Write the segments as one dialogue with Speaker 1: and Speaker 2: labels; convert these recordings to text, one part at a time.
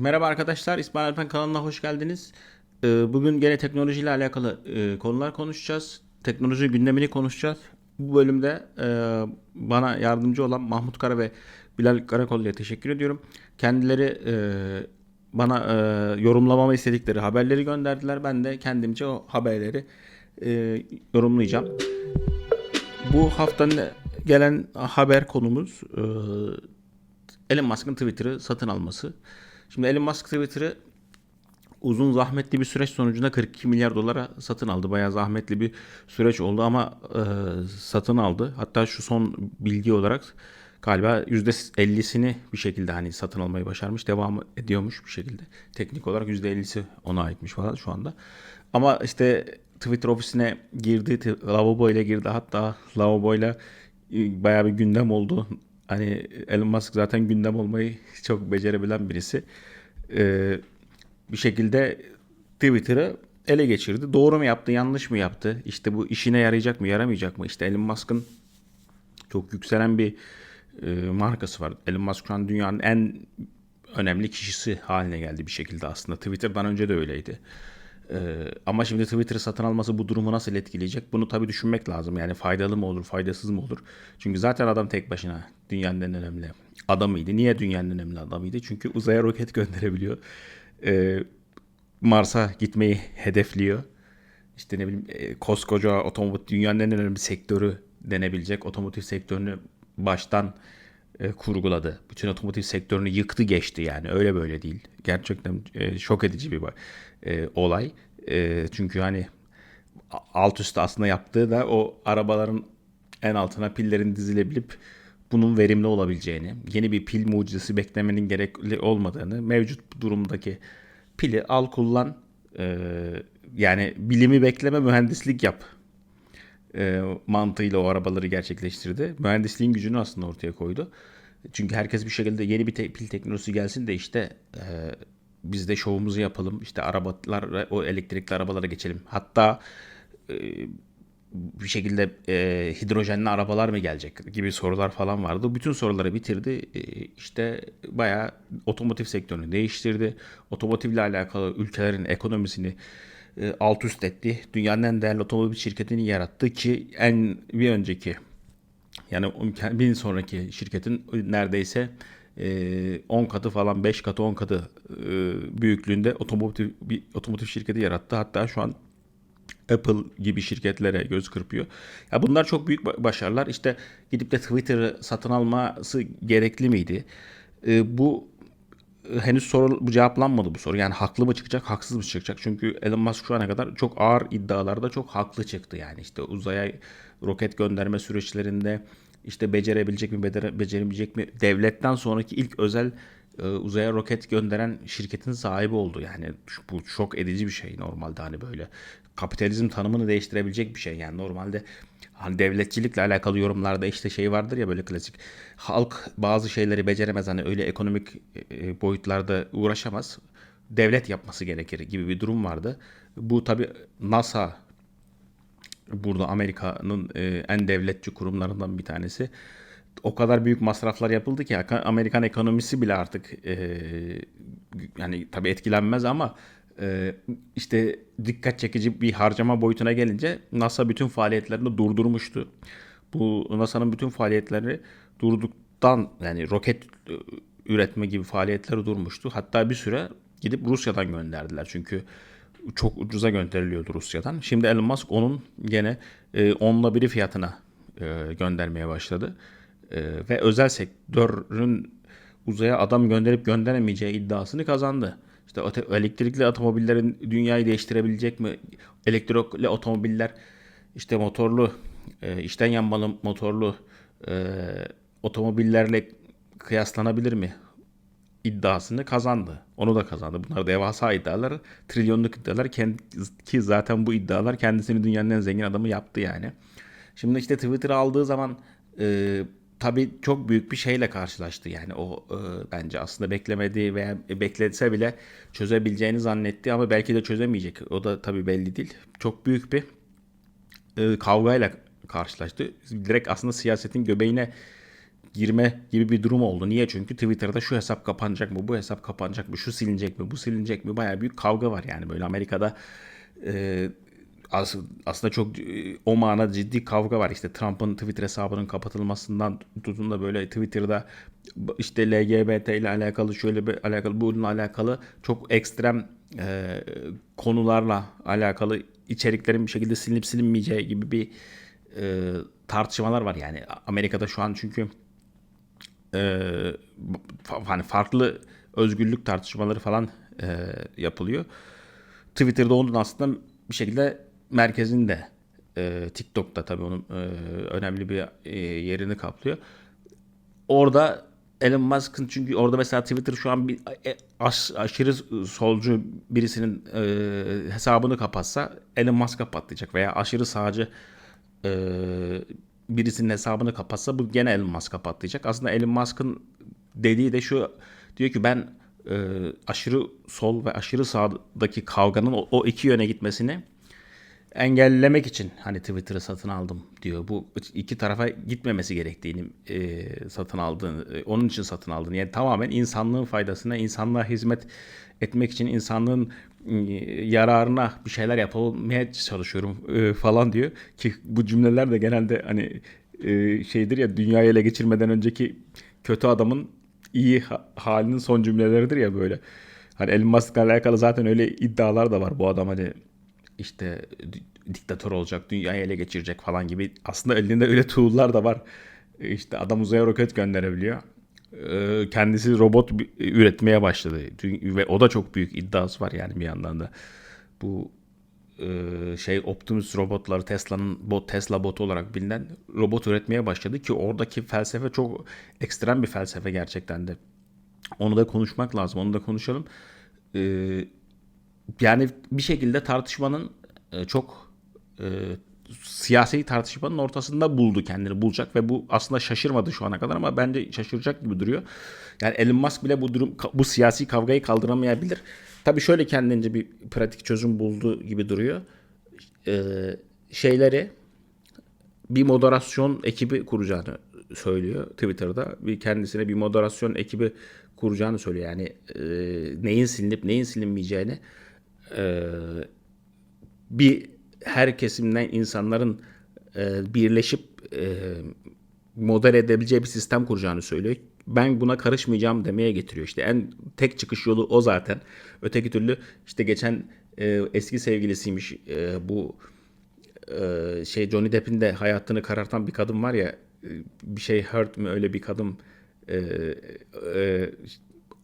Speaker 1: Merhaba arkadaşlar, İsmail Alpen kanalına hoş geldiniz. Ee, Bugün gene teknolojiyle alakalı e, konular konuşacağız. Teknoloji gündemini konuşacağız. Bu bölümde e, bana yardımcı olan Mahmut Kara ve Bilal Karakollu'ya teşekkür ediyorum. Kendileri e, bana yorumlamamı istedikleri haberleri gönderdiler. Ben de kendimce o haberleri yorumlayacağım. Bu haftanın gelen haber konumuz Elon Musk'ın Twitter'ı satın alması. Şimdi Elon Musk Twitter'ı uzun zahmetli bir süreç sonucunda 42 milyar dolara satın aldı. Bayağı zahmetli bir süreç oldu ama e, satın aldı. Hatta şu son bilgi olarak galiba %50'sini bir şekilde hani satın almayı başarmış. Devam ediyormuş bir şekilde. Teknik olarak %50'si ona aitmiş falan şu anda. Ama işte Twitter ofisine girdi, lavabo ile girdi. Hatta lavabo ile e, bayağı bir gündem oldu. Hani Elon Musk zaten gündem olmayı çok becerebilen birisi. Ee, bir şekilde Twitter'ı ele geçirdi. Doğru mu yaptı, yanlış mı yaptı? İşte bu işine yarayacak mı, yaramayacak mı? İşte Elon Musk'ın çok yükselen bir e, markası var. Elon Musk şu an dünyanın en önemli kişisi haline geldi bir şekilde aslında. Twitter'dan önce de öyleydi. Ee, ama şimdi Twitter'ı satın alması bu durumu nasıl etkileyecek? Bunu tabii düşünmek lazım. Yani faydalı mı olur, faydasız mı olur? Çünkü zaten adam tek başına dünyanın en önemli adamıydı. Niye dünyanın en önemli adamıydı? Çünkü uzaya roket gönderebiliyor. Ee, Mars'a gitmeyi hedefliyor. İşte ne bileyim e, koskoca otomotiv dünyanın en önemli sektörü denebilecek otomotiv sektörünü baştan e, kurguladı. Bütün otomotiv sektörünü yıktı geçti yani öyle böyle değil. Gerçekten e, şok edici bir e, olay. E, çünkü hani alt üstte aslında yaptığı da o arabaların en altına pillerin dizilebilip bunun verimli olabileceğini, yeni bir pil mucizesi beklemenin gerekli olmadığını, mevcut durumdaki pili al kullan, e, yani bilimi bekleme mühendislik yap e, mantığıyla o arabaları gerçekleştirdi. Mühendisliğin gücünü aslında ortaya koydu. Çünkü herkes bir şekilde yeni bir te- pil teknolojisi gelsin de işte e, biz de şovumuzu yapalım. İşte arabalar o elektrikli arabalara geçelim. Hatta e, bir şekilde e, hidrojenli arabalar mı gelecek gibi sorular falan vardı. Bütün soruları bitirdi. E, işte bayağı otomotiv sektörünü değiştirdi. Otomotivle alakalı ülkelerin ekonomisini e, alt üst etti. Dünyanın en değerli otomobil şirketini yarattı ki en bir önceki yani bir sonraki şirketin neredeyse e, 10 katı falan 5 katı 10 katı e, büyüklüğünde otomotiv bir otomotiv şirketi yarattı. Hatta şu an Apple gibi şirketlere göz kırpıyor. Ya bunlar çok büyük ba- başarılar. İşte gidip de Twitter'ı satın alması gerekli miydi? E, bu e, henüz soru bu cevaplanmadı bu soru. Yani haklı mı çıkacak, haksız mı çıkacak? Çünkü Elon Musk şu ana kadar çok ağır iddialarda çok haklı çıktı. Yani işte uzaya roket gönderme süreçlerinde işte becerebilecek mi, bedere- beceremeyecek mi? Devletten sonraki ilk özel e, uzaya roket gönderen şirketin sahibi oldu. Yani bu şok edici bir şey normalde hani böyle kapitalizm tanımını değiştirebilecek bir şey. Yani normalde hani devletçilikle alakalı yorumlarda işte şey vardır ya böyle klasik halk bazı şeyleri beceremez hani öyle ekonomik e, boyutlarda uğraşamaz. Devlet yapması gerekir gibi bir durum vardı. Bu tabi NASA burada Amerika'nın e, en devletçi kurumlarından bir tanesi. O kadar büyük masraflar yapıldı ki Amerikan ekonomisi bile artık e, yani tabii etkilenmez ama e, işte dikkat çekici bir harcama boyutuna gelince NASA bütün faaliyetlerini durdurmuştu. Bu NASA'nın bütün faaliyetleri durduktan yani roket e, üretme gibi faaliyetleri durmuştu. Hatta bir süre gidip Rusya'dan gönderdiler. Çünkü çok ucuza gönderiliyordu Rusya'dan. Şimdi Elon Musk onun gene e, onla biri fiyatına e, göndermeye başladı. E, ve özel sektörün uzaya adam gönderip gönderemeyeceği iddiasını kazandı. İşte elektrikli otomobillerin dünyayı değiştirebilecek mi? Elektrikli otomobiller işte motorlu, e, içten yanmalı motorlu e, otomobillerle kıyaslanabilir mi? İddiasını kazandı. Onu da kazandı. Bunlar devasa iddialar. Trilyonluk iddialar ki zaten bu iddialar kendisini dünyanın en zengin adamı yaptı yani. Şimdi işte Twitter'ı aldığı zaman e, tabii çok büyük bir şeyle karşılaştı. Yani o e, bence aslında beklemediği veya bekletse bile çözebileceğini zannetti ama belki de çözemeyecek. O da tabii belli değil. Çok büyük bir e, kavgayla karşılaştı. Direkt aslında siyasetin göbeğine girme gibi bir durum oldu. Niye? Çünkü Twitter'da şu hesap kapanacak mı, bu hesap kapanacak mı, şu silinecek mi, bu silinecek mi? Bayağı büyük kavga var yani böyle Amerika'da e, as- aslında çok e, o manada ciddi kavga var. İşte Trump'ın Twitter hesabının kapatılmasından tutun da böyle Twitter'da işte LGBT ile alakalı şöyle bir alakalı bununla alakalı çok ekstrem e, konularla alakalı içeriklerin bir şekilde silinip silinmeyeceği gibi bir e, tartışmalar var yani Amerika'da şu an çünkü e, hani farklı özgürlük tartışmaları falan e, yapılıyor. Twitter'da onun aslında bir şekilde merkezinde e, TikTok'ta tabii onun e, önemli bir e, yerini kaplıyor. Orada Elon Musk'ın çünkü orada mesela Twitter şu an bir e, aş- aşırı solcu birisinin e, hesabını kapatsa Elon Musk'a patlayacak veya aşırı sağcı e, birisinin hesabını kapatsa bu gene Elon Musk'a patlayacak. Aslında Elon Musk'ın dediği de şu diyor ki ben e, aşırı sol ve aşırı sağdaki kavganın o, o iki yöne gitmesini engellemek için hani Twitter'ı satın aldım diyor. Bu iki tarafa gitmemesi gerektiğini e, satın aldığını, e, onun için satın aldığını. Yani tamamen insanlığın faydasına, insanlığa hizmet etmek için insanlığın yararına bir şeyler yapmaya çalışıyorum e, falan diyor. Ki bu cümleler de genelde hani e, şeydir ya dünyayı ele geçirmeden önceki kötü adamın iyi ha- halinin son cümleleridir ya böyle. Hani Elon Musk'la alakalı zaten öyle iddialar da var bu adam hani işte di- diktatör olacak, dünyayı ele geçirecek falan gibi. Aslında elinde öyle tool'lar da var. İşte adam uzaya roket gönderebiliyor. Ee, Kendisi robot üretmeye başladı. Ve o da çok büyük iddiası var yani bir yandan da. Bu e, şey Optimus robotları Tesla'nın bot Tesla botu olarak bilinen robot üretmeye başladı ki oradaki felsefe çok ekstrem bir felsefe gerçekten de. Onu da konuşmak lazım. Onu da konuşalım. Ee, yani bir şekilde tartışmanın e, çok e, siyasi tartışmanın ortasında buldu kendini bulacak ve bu aslında şaşırmadı şu ana kadar ama bence şaşıracak gibi duruyor. Yani Elon Musk bile bu durum bu siyasi kavgayı kaldıramayabilir. Tabii şöyle kendince bir pratik çözüm buldu gibi duruyor. Ee, şeyleri bir moderasyon ekibi kuracağını söylüyor Twitter'da. Bir kendisine bir moderasyon ekibi kuracağını söylüyor. Yani e, neyin silinip neyin silinmeyeceğini e, bir her kesimden insanların e, birleşip e, model edebileceği bir sistem kuracağını söylüyor. Ben buna karışmayacağım demeye getiriyor. İşte en tek çıkış yolu o zaten. Öteki türlü işte geçen e, eski sevgilisiymiş e, bu e, şey Johnny Depp'in de hayatını karartan bir kadın var ya e, bir şey hurt mü öyle bir kadın e, e,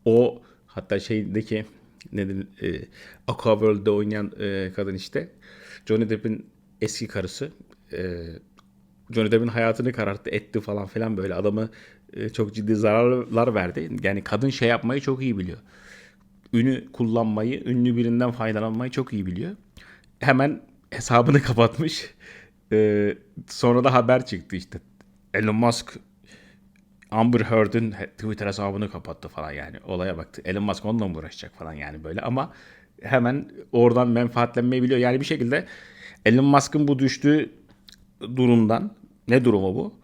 Speaker 1: o hatta şeydeki nedir e, Aquaworld'de oynayan e, kadın işte Johnny Depp'in eski karısı e, Johnny Depp'in hayatını kararttı etti falan filan böyle adamı e, çok ciddi zararlar verdi. Yani kadın şey yapmayı çok iyi biliyor. Ünü kullanmayı, ünlü birinden faydalanmayı çok iyi biliyor. Hemen hesabını kapatmış. E, sonra da haber çıktı işte. Elon Musk Amber Heard'ın Twitter hesabını kapattı falan yani. Olaya baktı. Elon Musk onunla mı uğraşacak falan yani böyle ama hemen oradan menfaatlenmeyi biliyor. Yani bir şekilde Elon Musk'ın bu düştüğü durumdan ne durumu bu?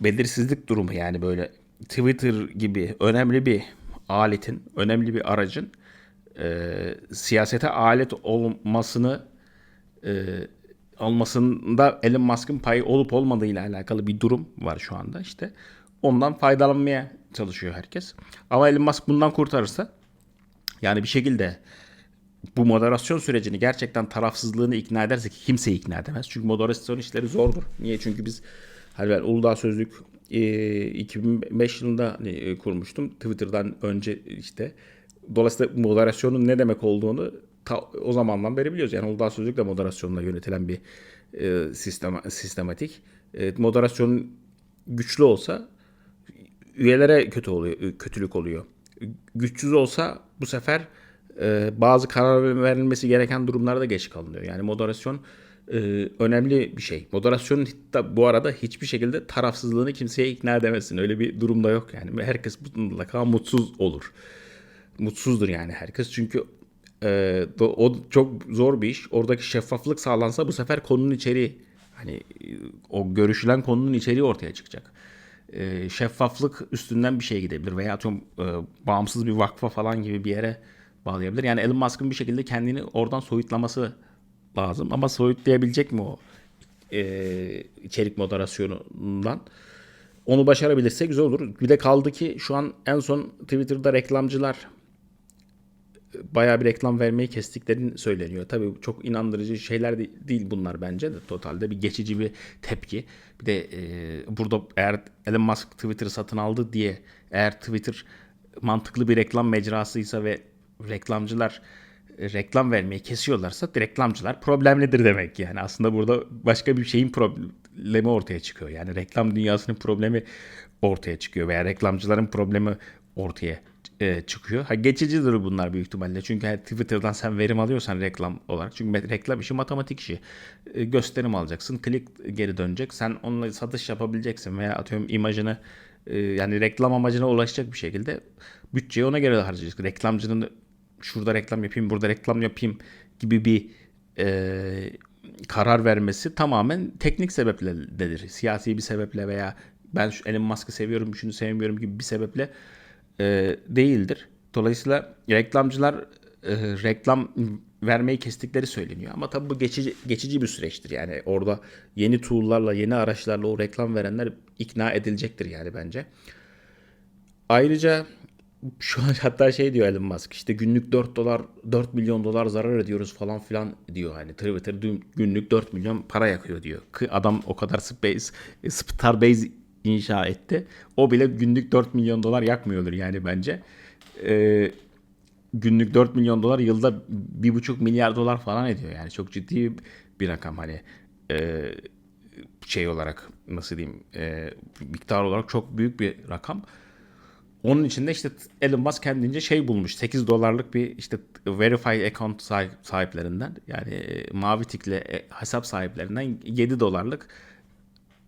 Speaker 1: Belirsizlik durumu yani böyle Twitter gibi önemli bir aletin, önemli bir aracın e, siyasete alet olmasını e, olmasında Elon Musk'ın payı olup olmadığı ile alakalı bir durum var şu anda işte. Ondan faydalanmaya çalışıyor herkes. Ama Elon Musk bundan kurtarırsa yani bir şekilde bu moderasyon sürecini gerçekten tarafsızlığını ikna ederse ki kimseyi ikna edemez. Çünkü moderasyon işleri zordur. Niye? Çünkü biz hani ben Uludağ Sözlük e, 2005 yılında hani, e, kurmuştum. Twitter'dan önce işte. Dolayısıyla moderasyonun ne demek olduğunu ta, o zamandan beri biliyoruz. Yani Uludağ Sözlük de moderasyonla yönetilen bir e, sistema, sistematik. E, moderasyon güçlü olsa üyelere kötü oluyor, kötülük oluyor. Güçsüz olsa bu sefer e, bazı karar verilmesi gereken durumlarda geç kalınıyor. Yani moderasyon e, önemli bir şey. Moderasyonun da bu arada hiçbir şekilde tarafsızlığını kimseye ikna edemezsin. Öyle bir durumda yok yani. Herkes mutlaka mutsuz olur. Mutsuzdur yani herkes. Çünkü e, o çok zor bir iş. Oradaki şeffaflık sağlansa bu sefer konunun içeriği hani o görüşülen konunun içeriği ortaya çıkacak. E, şeffaflık üstünden bir şey gidebilir veya atıyorum e, bağımsız bir vakfa falan gibi bir yere bağlayabilir. Yani Elon Musk'ın bir şekilde kendini oradan soyutlaması lazım ama soyutlayabilecek mi o e, içerik moderasyonundan? Onu başarabilirse güzel olur. Bir de kaldı ki şu an en son Twitter'da reklamcılar bayağı bir reklam vermeyi kestiklerini söyleniyor. Tabii çok inandırıcı şeyler de- değil bunlar bence de totalde bir geçici bir tepki. Bir de e, burada eğer Elon Musk Twitter'ı satın aldı diye eğer Twitter mantıklı bir reklam mecrasıysa ve reklamcılar e, reklam vermeyi kesiyorlarsa reklamcılar problemlidir demek yani. Aslında burada başka bir şeyin problemi ortaya çıkıyor. Yani reklam dünyasının problemi ortaya çıkıyor veya reklamcıların problemi ortaya e, çıkıyor. Ha geçicidir bunlar büyük ihtimalle. Çünkü her Twitter'dan sen verim alıyorsan reklam olarak. Çünkü reklam işi matematik işi. E, gösterim alacaksın. Klik geri dönecek. Sen onunla satış yapabileceksin veya atıyorum imajını e, yani reklam amacına ulaşacak bir şekilde bütçeyi ona göre harcayacaksın. Reklamcının şurada reklam yapayım, burada reklam yapayım gibi bir e, karar vermesi tamamen teknik sebepledir. Siyasi bir sebeple veya ben şu Elon Musk'ı seviyorum, şunu sevmiyorum gibi bir sebeple e, değildir. Dolayısıyla reklamcılar e, reklam vermeyi kestikleri söyleniyor. Ama tabii bu geçici, geçici bir süreçtir. Yani orada yeni tool'larla, yeni araçlarla o reklam verenler ikna edilecektir yani bence. Ayrıca şu an hatta şey diyor Elon Musk işte günlük 4 dolar 4 milyon dolar zarar ediyoruz falan filan diyor hani Twitter günlük 4 milyon para yakıyor diyor. Adam o kadar space Starbase inşa etti. O bile günlük 4 milyon dolar yakmıyordur yani bence. Ee, günlük 4 milyon dolar yılda 1,5 milyar dolar falan ediyor yani çok ciddi bir rakam hani e, şey olarak nasıl diyeyim e, miktar olarak çok büyük bir rakam. Onun için de işte Elon Musk kendince şey bulmuş. 8 dolarlık bir işte verified account sahip- sahiplerinden yani e, mavi tikli e, hesap sahiplerinden 7 dolarlık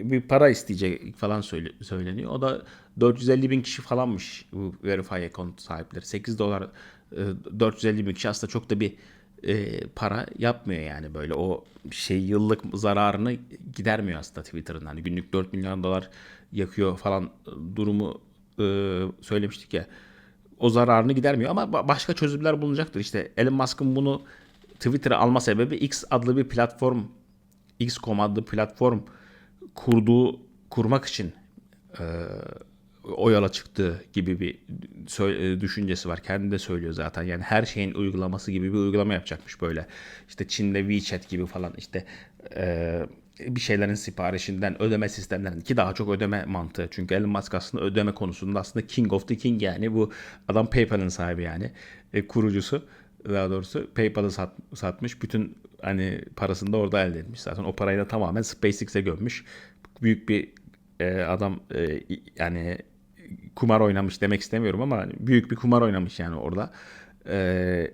Speaker 1: bir para isteyecek falan söyle- söyleniyor. O da 450 bin kişi falanmış bu verified account sahipleri. 8 dolar e, 450 bin kişi aslında çok da bir e, para yapmıyor yani böyle o şey yıllık zararını gidermiyor aslında Twitter'ın. Hani günlük 4 milyon dolar yakıyor falan durumu e, söylemiştik ya. O zararını gidermiyor ama ba- başka çözümler bulunacaktır. İşte Elon Musk'ın bunu Twitter'a alma sebebi X adlı bir platform XCOM adlı platform kurduğu kurmak için e, o yola çıktığı gibi bir e, düşüncesi var. Kendi de söylüyor zaten. Yani her şeyin uygulaması gibi bir uygulama yapacakmış böyle. İşte Çin'de WeChat gibi falan işte e, bir şeylerin siparişinden ödeme sistemlerinden ki daha çok ödeme mantığı. Çünkü Elon Musk aslında ödeme konusunda aslında king of the king yani bu adam PayPal'ın sahibi yani e, kurucusu daha doğrusu PayPal'ı sat, satmış. Bütün hani parasını da orada elde etmiş zaten. O parayı da tamamen SpaceX'e gömmüş. Büyük bir e, adam e, yani kumar oynamış demek istemiyorum ama hani büyük bir kumar oynamış yani orada. E,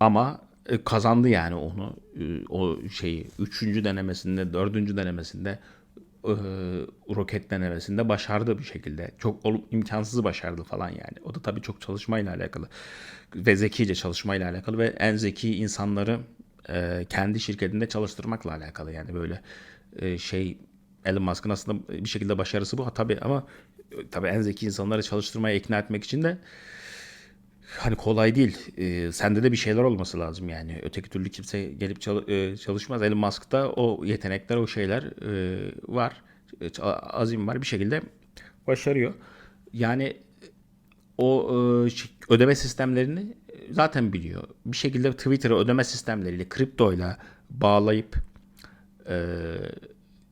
Speaker 1: ama e, kazandı yani onu e, o şeyi üçüncü denemesinde dördüncü denemesinde e, roket denemesinde başardı bir şekilde. Çok ol- imkansızı başardı falan yani. O da tabii çok çalışmayla alakalı ve zekice çalışmayla alakalı ve en zeki insanları e, kendi şirketinde çalıştırmakla alakalı yani böyle e, şey Elon Musk'ın aslında bir şekilde başarısı bu ha, tabii ama e, tabii en zeki insanları çalıştırmaya ikna etmek için de hani kolay değil. Ee, sende de bir şeyler olması lazım yani. Öteki türlü kimse gelip çal- e, çalışmaz. Elon Musk'ta o yetenekler, o şeyler e, var. E, azim var. Bir şekilde başarıyor. Yani o e, ödeme sistemlerini zaten biliyor. Bir şekilde Twitter'ı ödeme sistemleriyle, kriptoyla bağlayıp e,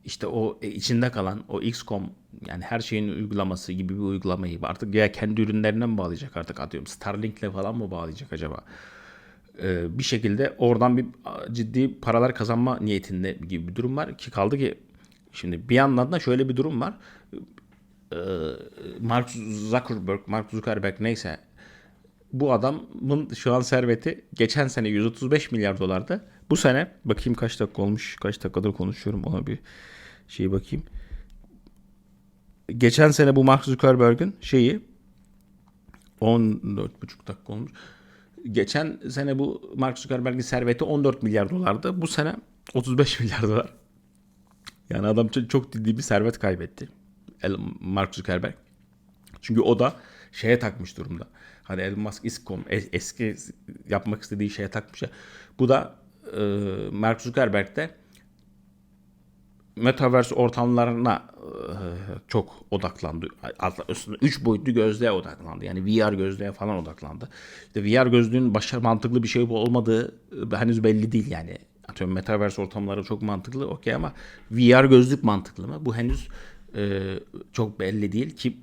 Speaker 1: işte o içinde kalan o XCOM yani her şeyin uygulaması gibi bir uygulamayı artık ya kendi ürünlerine mi bağlayacak artık atıyorum Starlink'le falan mı bağlayacak acaba? Bir şekilde oradan bir ciddi paralar kazanma niyetinde gibi bir durum var ki kaldı ki şimdi bir yandan da şöyle bir durum var. Mark Zuckerberg, Mark Zuckerberg neyse bu adamın şu an serveti geçen sene 135 milyar dolardı. Bu sene bakayım kaç dakika olmuş, kaç dakikadır konuşuyorum ona bir şey bakayım. Geçen sene bu Mark Zuckerberg'in şeyi 14,5 dakika olmuş. Geçen sene bu Mark Zuckerberg'in serveti 14 milyar dolardı. Bu sene 35 milyar dolar. Yani adam çok ciddi bir servet kaybetti. Mark Zuckerberg. Çünkü o da şeye takmış durumda. Hani Elon Musk iskom es- eski yapmak istediği şeye takmış ya. Bu da e, Mark Zuckerberg de Metaverse ortamlarına e, çok odaklandı. Aslında 3 boyutlu gözlüğe odaklandı. Yani VR gözlüğe falan odaklandı. İşte VR gözlüğün başarı mantıklı bir şey olmadığı e, henüz belli değil yani. Atıyorum Metaverse ortamları çok mantıklı okey ama VR gözlük mantıklı mı? Bu henüz e, çok belli değil ki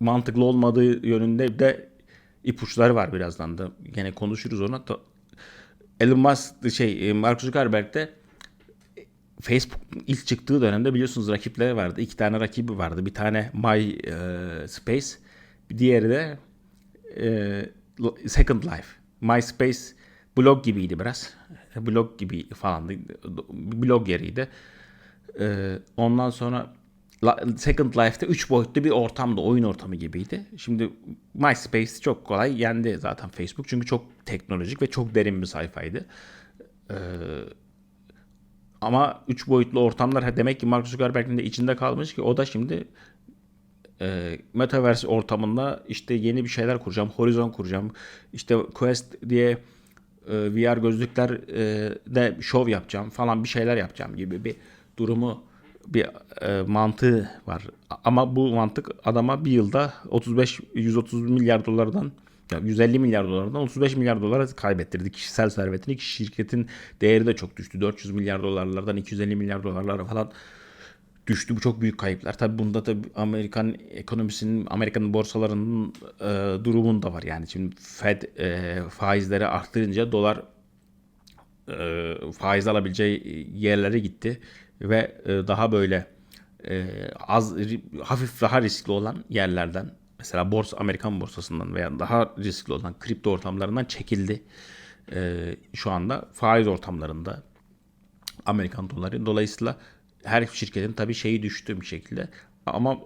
Speaker 1: mantıklı olmadığı yönünde de ipuçları var birazdan da. Gene konuşuruz ona. Elon Musk şey e, Mark Zuckerberg de Facebook ilk çıktığı dönemde biliyorsunuz rakipleri vardı. İki tane rakibi vardı. Bir tane My e, Space, bir diğeri de e, Second Life. MySpace blog gibiydi biraz. Blog gibi falandı. Blog yeriydi. E, ondan sonra Second Life'de 3 boyutlu bir ortamdı. Oyun ortamı gibiydi. Şimdi MySpace çok kolay yendi zaten Facebook. Çünkü çok teknolojik ve çok derin bir sayfaydı. Ama 3 boyutlu ortamlar demek ki Mark Zuckerberg'in de içinde kalmış ki o da şimdi e, Metaverse ortamında işte yeni bir şeyler kuracağım. Horizon kuracağım. İşte Quest diye e, VR gözlükler e, de şov yapacağım falan bir şeyler yapacağım gibi bir durumu bir e, mantığı var. Ama bu mantık adama bir yılda 35 130 milyar dolardan ya 150 milyar dolardan 35 milyar dolara kaybettirdi kişisel servetini. Şirketin değeri de çok düştü. 400 milyar dolarlardan 250 milyar dolarlara falan düştü. Bu çok büyük kayıplar. Tabii bunda da Amerikan ekonomisinin, Amerikan borsalarının e, durumunda var. Yani şimdi Fed e, faizleri arttırınca dolar e, faiz alabileceği yerlere gitti ve e, daha böyle e, az hafif daha riskli olan yerlerden mesela borsa Amerikan borsasından veya daha riskli olan kripto ortamlarından çekildi. E, şu anda faiz ortamlarında Amerikan doları. Dolayısıyla her şirketin tabii şeyi düştü bir şekilde. Ama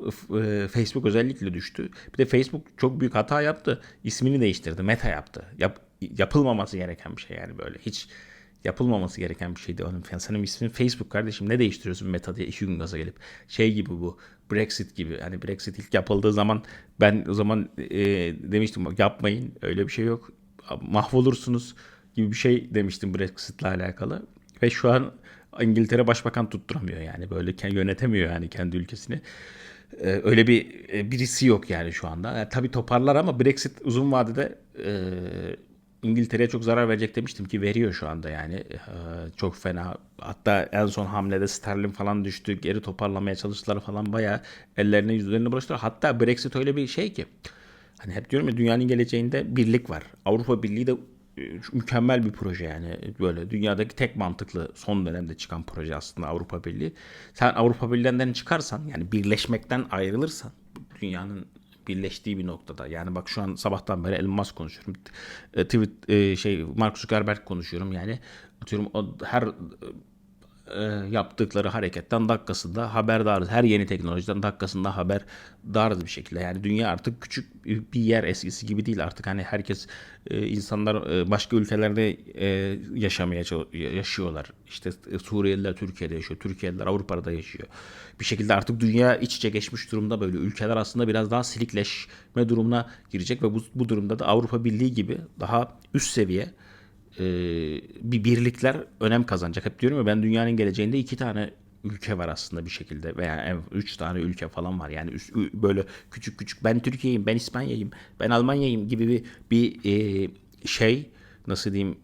Speaker 1: Facebook özellikle düştü. Bir de Facebook çok büyük hata yaptı. İsmini değiştirdi. Meta yaptı. Yap, yapılmaması gereken bir şey yani böyle. Hiç yapılmaması gereken bir şeydi. Onun yani senin ismin Facebook kardeşim ne değiştiriyorsun Meta diye iki gün gaza gelip. Şey gibi bu Brexit gibi. Hani Brexit ilk yapıldığı zaman ben o zaman e, demiştim yapmayın öyle bir şey yok. Mahvolursunuz gibi bir şey demiştim Brexit'le alakalı. Ve şu an İngiltere başbakan tutturamıyor yani böyle yönetemiyor yani kendi ülkesini. Ee, öyle bir e, birisi yok yani şu anda. Yani tabii toparlar ama Brexit uzun vadede e, İngiltere'ye çok zarar verecek demiştim ki veriyor şu anda yani. Ee, çok fena. Hatta en son hamlede sterlin falan düştü. Geri toparlamaya çalıştılar falan bayağı ellerine yüzlerine bulaştılar. Hatta Brexit öyle bir şey ki Hani hep diyorum ya dünyanın geleceğinde birlik var. Avrupa Birliği de e, mükemmel bir proje yani böyle dünyadaki tek mantıklı son dönemde çıkan proje aslında Avrupa Birliği. Sen Avrupa Birliği'nden çıkarsan yani birleşmekten ayrılırsan dünyanın birleştiği bir noktada. Yani bak şu an sabahtan beri Elon Musk konuşuyorum. E, Tweet şey Mark Zuckerberg konuşuyorum yani. Atıyorum her e, yaptıkları hareketten dakikasında haberdarız. Her yeni teknolojiden dakikasında haberdarız bir şekilde. Yani dünya artık küçük bir yer eskisi gibi değil artık. Hani herkes e, insanlar e, başka ülkelerde yaşamaya yaşıyorlar. İşte Suriyeliler Türkiye'de yaşıyor. Türkiye'liler Avrupa'da yaşıyor. Bir şekilde artık dünya iç içe geçmiş durumda böyle. Ülkeler aslında biraz daha silikleşme durumuna girecek ve bu, bu durumda da Avrupa Birliği gibi daha üst seviye e, bir birlikler önem kazanacak. Hep diyorum ya ben dünyanın geleceğinde iki tane ülke var aslında bir şekilde veya üç tane ülke falan var. Yani üst- böyle küçük küçük ben Türkiye'yim, ben İspanya'yım, ben Almanya'yım gibi bir bir e, şey nasıl diyeyim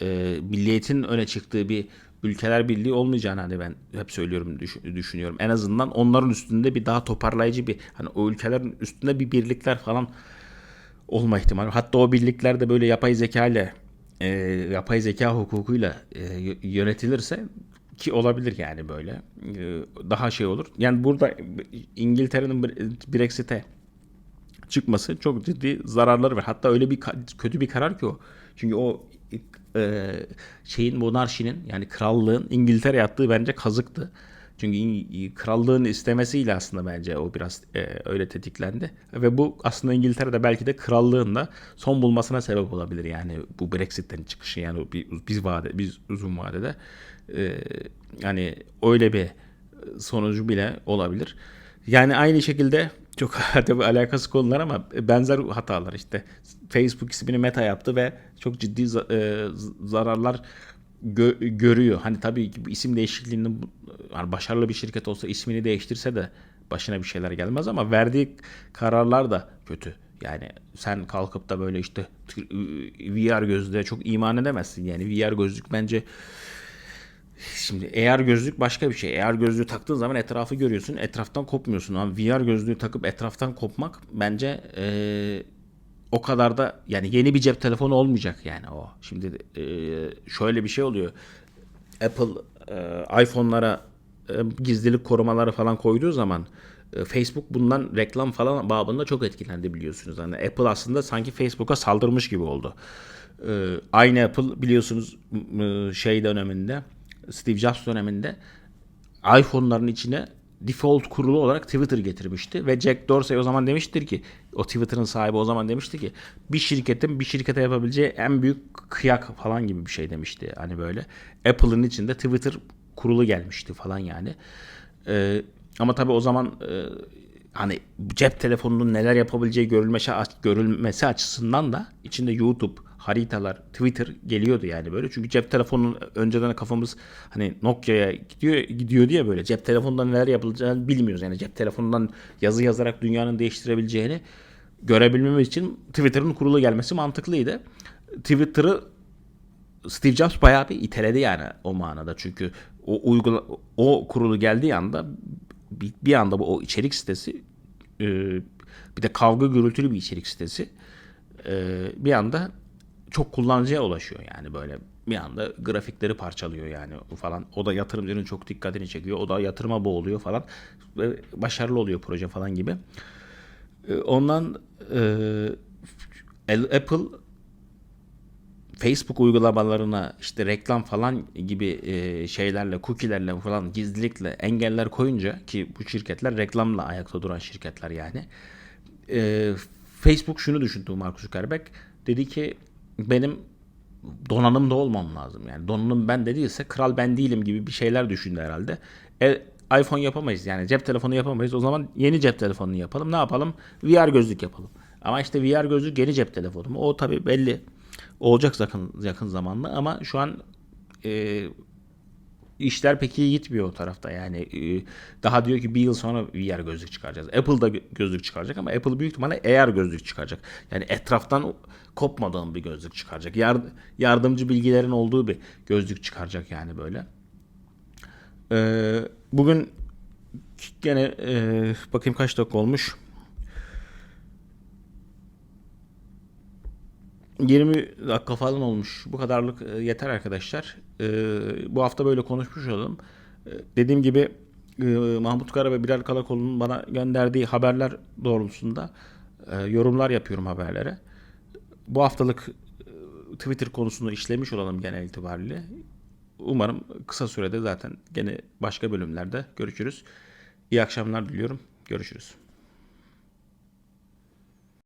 Speaker 1: e, milliyetin öne çıktığı bir ülkeler birliği olmayacağını hani ben hep söylüyorum düş- düşünüyorum. En azından onların üstünde bir daha toparlayıcı bir hani o ülkelerin üstünde bir birlikler falan olma ihtimali. Hatta o birlikler de böyle yapay zeka ile e, yapay zeka hukukuyla e, yönetilirse ki olabilir yani böyle e, daha şey olur. Yani burada İngiltere'nin Bre- Brexit'e çıkması çok ciddi zararları var. Hatta öyle bir kötü bir karar ki o. Çünkü o e, şeyin monarşinin yani krallığın İngiltere yaptığı bence kazıktı. Çünkü krallığın istemesiyle aslında bence o biraz e, öyle tetiklendi. Ve bu aslında İngiltere'de belki de krallığın da son bulmasına sebep olabilir. Yani bu Brexit'ten çıkışı yani bir, biz vade, biz uzun vadede e, yani öyle bir sonucu bile olabilir. Yani aynı şekilde çok tabii alakası konular ama benzer hatalar işte. Facebook ismini Meta yaptı ve çok ciddi e, zararlar gö- görüyor. Hani tabii ki isim değişikliğinin hani başarılı bir şirket olsa ismini değiştirse de başına bir şeyler gelmez ama verdiği kararlar da kötü. Yani sen kalkıp da böyle işte VR gözlüğe çok iman edemezsin. Yani VR gözlük bence Şimdi AR gözlük başka bir şey. AR gözlüğü taktığın zaman etrafı görüyorsun. Etraftan kopmuyorsun. Ama VR gözlüğü takıp etraftan kopmak bence eee, o kadar da yani yeni bir cep telefonu olmayacak yani o. Şimdi eee, şöyle bir şey oluyor. Apple eee, iPhone'lara eee, gizlilik korumaları falan koyduğu zaman eee, Facebook bundan reklam falan babında çok etkilendi biliyorsunuz. Hani Apple aslında sanki Facebook'a saldırmış gibi oldu. Eee, aynı Apple biliyorsunuz m- şey döneminde Steve Jobs döneminde iPhone'ların içine default kurulu olarak Twitter getirmişti ve Jack Dorsey o zaman demiştir ki o Twitter'ın sahibi o zaman demişti ki bir şirketin bir şirkete yapabileceği en büyük kıyak falan gibi bir şey demişti. Hani böyle Apple'ın içinde Twitter kurulu gelmişti falan yani. Ee, ama tabii o zaman e, hani cep telefonunun neler yapabileceği görülmesi, görülmesi açısından da içinde YouTube, haritalar, Twitter geliyordu yani böyle. Çünkü cep telefonunun önceden kafamız hani Nokia'ya gidiyor gidiyor diye böyle cep telefonundan neler yapılacağını bilmiyoruz. Yani cep telefonundan yazı yazarak dünyanın değiştirebileceğini görebilmemiz için Twitter'ın kurulu gelmesi mantıklıydı. Twitter'ı Steve Jobs bayağı bir iteledi yani o manada. Çünkü o uygula o kurulu geldiği anda bir, bir anda bu o içerik sitesi e, bir de kavga gürültülü bir içerik sitesi e, bir anda çok kullanıcıya ulaşıyor yani böyle bir anda grafikleri parçalıyor yani falan. O da yatırımcının çok dikkatini çekiyor. O da yatırıma boğuluyor falan. Ve başarılı oluyor proje falan gibi. E, Ondan e, Apple Facebook uygulamalarına işte reklam falan gibi e, şeylerle, cookie'lerle falan gizlilikle engeller koyunca ki bu şirketler reklamla ayakta duran şirketler yani. E, Facebook şunu düşündü Mark Zuckerberg. Dedi ki benim donanımda olmam lazım. Yani donanım ben de değilse kral ben değilim gibi bir şeyler düşündü herhalde. E, iPhone yapamayız yani cep telefonu yapamayız. O zaman yeni cep telefonunu yapalım. Ne yapalım? VR gözlük yapalım. Ama işte VR gözlük yeni cep telefonu mu? O tabii belli olacak yakın yakın zamanda ama şu an e, işler pek iyi gitmiyor o tarafta. Yani e, daha diyor ki bir yıl sonra VR gözlük çıkaracağız. Apple da gö- gözlük çıkaracak ama Apple büyük ihtimalle AR gözlük çıkaracak. Yani etraftan kopmadığın bir gözlük çıkaracak. Yard- yardımcı bilgilerin olduğu bir gözlük çıkaracak yani böyle. Ee, bugün gene e, bakayım kaç dakika olmuş. 20 dakika falan olmuş. Bu kadarlık e, yeter arkadaşlar. E, bu hafta böyle konuşmuş olalım. E, dediğim gibi Mahmut Kara ve Bilal Kalakoğlu'nun bana gönderdiği haberler doğrultusunda yorumlar yapıyorum haberlere. Bu haftalık Twitter konusunu işlemiş olalım genel itibariyle. Umarım kısa sürede zaten gene başka bölümlerde görüşürüz. İyi akşamlar diliyorum. Görüşürüz.